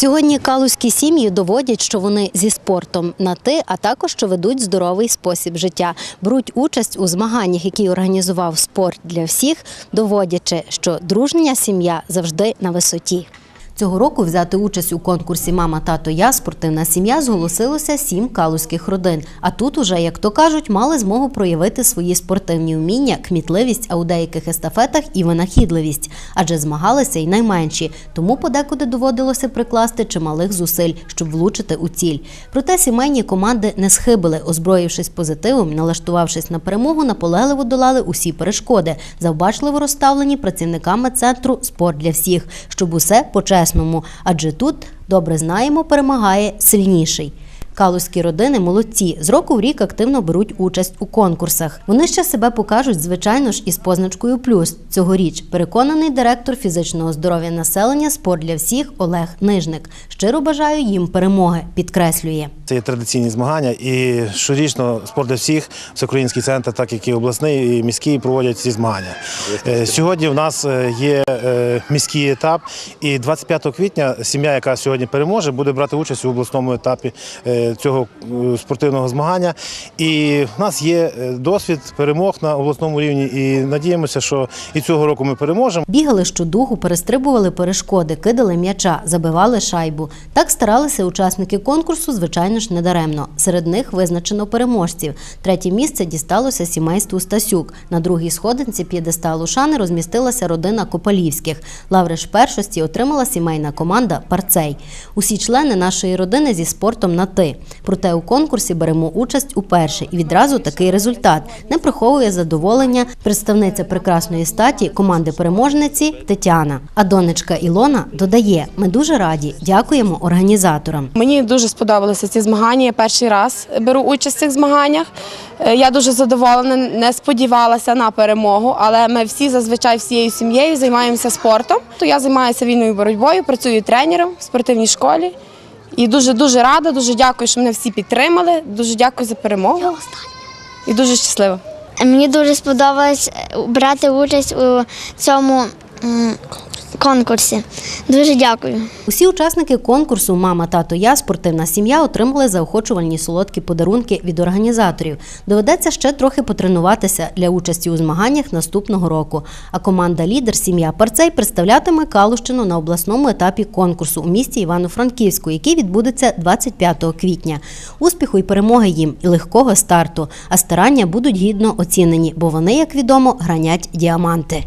Сьогодні калузькі сім'ї доводять, що вони зі спортом на ти, а також що ведуть здоровий спосіб життя, беруть участь у змаганнях, які організував спорт для всіх, доводячи, що дружня сім'я завжди на висоті. Цього року взяти участь у конкурсі Мама, тато, я спортивна сім'я зголосилося сім калузьких родин. А тут уже, як то кажуть, мали змогу проявити свої спортивні вміння, кмітливість, а у деяких естафетах і винахідливість, адже змагалися й найменші, тому подекуди доводилося прикласти чималих зусиль, щоб влучити у ціль. Проте сімейні команди не схибили, озброївшись позитивом, налаштувавшись на перемогу, наполегливо долали усі перешкоди, завбачливо розставлені працівниками центру Спорт для всіх, щоб усе по-чесному, адже тут добре знаємо, перемагає сильніший. Калузькі родини молодці з року в рік активно беруть участь у конкурсах. Вони ще себе покажуть, звичайно ж, із позначкою плюс цьогоріч. Переконаний директор фізичного здоров'я населення спорт для всіх Олег Нижник. Щиро бажаю їм перемоги. Підкреслює. Це є традиційні змагання, і щорічно спорт для всіх, всеукраїнський центр, так як і обласний, і міський, проводять ці змагання. Е, Сьогодні в нас е, є е, міський етап, і 25 квітня сім'я, яка сьогодні переможе, буде брати участь у обласному етапі цього е, спортивного змагання. І в нас є е, досвід перемог на обласному рівні, і надіємося, що і цього року ми переможемо. Бігали щодуху, перестрибували перешкоди, кидали м'яча, забивали шайбу. Так старалися учасники конкурсу, звичайно ж, недаремно. Серед них визначено переможців. Третє місце дісталося сімейству Стасюк. На другій сходинці п'єдесталу шани розмістилася родина Копалівських. Лаври ж першості отримала сімейна команда Парцей. Усі члени нашої родини зі спортом на ти. Проте у конкурсі беремо участь уперше, і відразу такий результат не приховує задоволення представниця прекрасної статі команди переможниці Тетяна. А донечка Ілона додає: ми дуже раді, дякуємо організаторам. Мені дуже сподобалися ці змагання. Я перший раз беру участь в цих змаганнях. Е, Я дуже задоволена, не сподівалася на перемогу, але ми всі зазвичай всією сім'єю займаємося спортом. То я займаюся вільною боротьбою, працюю тренером в спортивній школі. І дуже дуже рада, дуже дякую, що мене всі підтримали. Дуже дякую за перемогу. І дуже щаслива. Мені дуже сподобалось е, брати участь у цьому конкурсі. Дуже дякую. Усі учасники конкурсу Мама, тато, я спортивна сім'я отримали заохочувальні солодкі подарунки від організаторів. Доведеться ще трохи потренуватися для участі у змаганнях наступного року. А команда Лідер сім'я Парцей представлятиме Калущину на обласному етапі конкурсу у місті Івано-Франківську, який відбудеться 25 квітня. Успіху і перемоги їм і легкого старту. А старання будуть гідно оцінені, бо вони, як відомо, гранять діаманти.